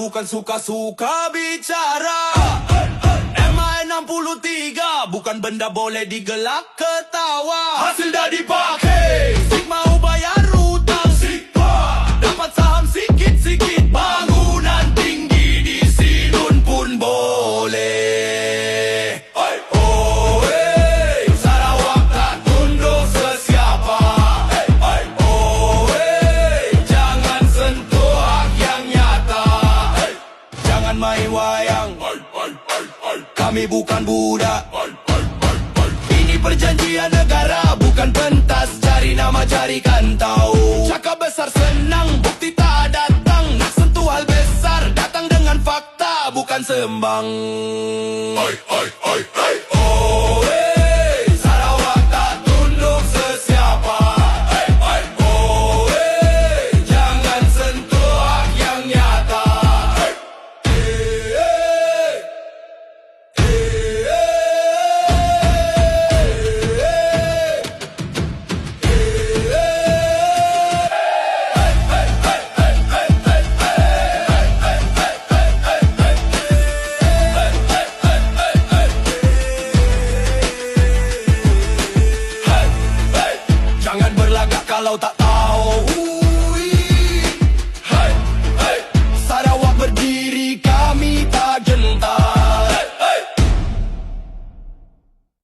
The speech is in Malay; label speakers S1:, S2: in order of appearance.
S1: bukan suka-suka bicara. MI63 bukan benda boleh digelak ketawa. Hasil dah dipakai main wayang. Kami bukan budak. Ini perjanjian negara Bukan pentas. Cari nama carikan tahu. Cakap besar senang. Bukti tak datang. Nak sentuh hal besar Datang dengan fakta Bukan sembang. Oi, oi, oi, oi. Jangan berlagak kalau tak tahu